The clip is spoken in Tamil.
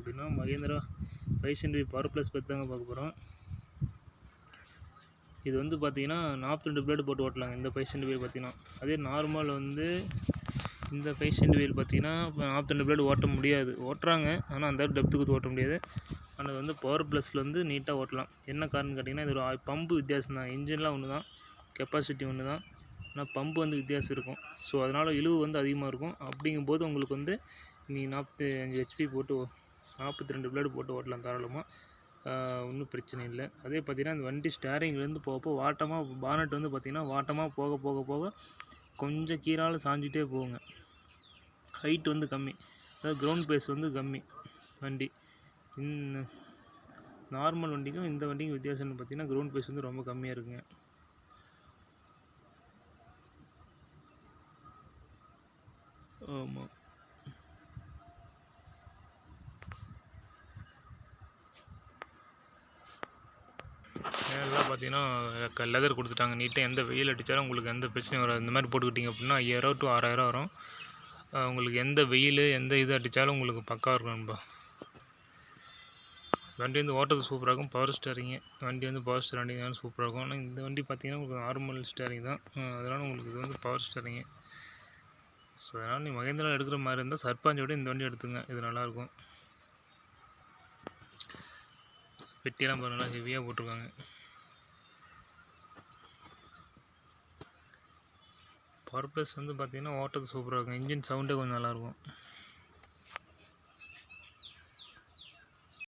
அப்படின்னா மகேந்திரா ஃபைவ் சென்டி பவர் ப்ளஸ் பற்றி தாங்க பார்க்க போகிறோம் இது வந்து பார்த்திங்கன்னா நாற்பத்தி ரெண்டு பிளேடு போட்டு ஓட்டலாங்க இந்த ஃபைவ் சென்டி வீல் பார்த்தீங்கன்னா அதே நார்மல் வந்து இந்த ஃபைவ் சென்டி வீல் பார்த்தீங்கன்னா நாற்பத்தி ரெண்டு பிளேடு ஓட்ட முடியாது. ஓட்டுறாங்க ஆனால் அந்த டெப்த்துக்கு ஓட்ட முடியாது. ஆனால் வந்து பவர் ப்ளஸில் வந்து நீட்டாக ஓட்டலாம். என்ன காரணம் கேட்டிங்கன்னா இது ஒரு பம்பு வித்தியாசம் தான். இன்ஜின்லாம் ஒன்று தான் கெப்பாசிட்டி ஒன்று தான் ஆனால் பம்பு வந்து வித்தியாசம் இருக்கும். ஸோ அதனால் இழுவு வந்து அதிகமாக இருக்கும். அப்படிங்கும்போது உங்களுக்கு வந்து நீங்கள் நாற்பத்தி அஞ்சு ஹெச்பி போட்டு நாற்பத்தி ரெண்டு பிளேடு போட்டு ஓட்டலாம் தாராளமாக ஒன்றும் பிரச்சனை இல்லை. அதே பார்த்திங்கன்னா இந்த வண்டி ஸ்டேரிங்லேருந்து போகப்போ வாட்டமாக பானட் வந்து பார்த்திங்கன்னா வாட்டமாக போக போக போக கொஞ்சம் கீழால் சாஞ்சிட்டே போகுங்க. ஹைட் வந்து கம்மி. அதாவது கிரவுண்ட் பேஸ் வந்து கம்மி வண்டி. இந்த நார்மல் வண்டிக்கும் இந்த வண்டிக்கும் வித்தியாசம்னு பார்த்தீங்கன்னா கிரவுண்ட் பேஸ் வந்து ரொம்ப கம்மியாக இருக்குங்க. ஆமாம் பார்த்தீங்கன்னா லெதர் கொடுத்துட்டாங்க. நீட்டாக எந்த வெயில் அடித்தாலும் உங்களுக்கு எந்த பிரச்சனையும் வராது. இந்த மாதிரி போட்டுக்கிட்டிங்க அப்படின்னா ஐயாயிரம் டு ஆறாயிரம் வரும். உங்களுக்கு எந்த வெயில் எந்த இது அடித்தாலும் உங்களுக்கு பக்கா இருக்கும் நண்பா. வண்டி வந்து ஓட்டுறது சூப்பராக இருக்கும். பவர் ஸ்டேரிங்கு வண்டி வந்து பவர் ஸ்டேரிங் தான் சூப்பராக இருக்கும். ஆனால் இந்த வண்டி பார்த்தீங்கன்னா உங்களுக்கு நார்மல் ஸ்டேரிங் தான். அதனால் உங்களுக்கு இது வந்து பவர் ஸ்டேரிங்கு ஸோ அதனால் நீ மகேந்திரா எடுக்கிற மாதிரி இருந்தால் சர்பஞ்சோட விட இந்த வண்டி எடுத்துங்க. இது நல்லாயிருக்கும். பெட்டியெல்லாம் பாருங்க ஹெவியாக போட்டிருக்காங்க. பவர் ப்ளஸ் வந்து பார்த்திங்கன்னா ஓட்டுறது சூப்பராக இருக்கும். இன்ஜின் சவுண்டே கொஞ்சம் நல்லாயிருக்கும்.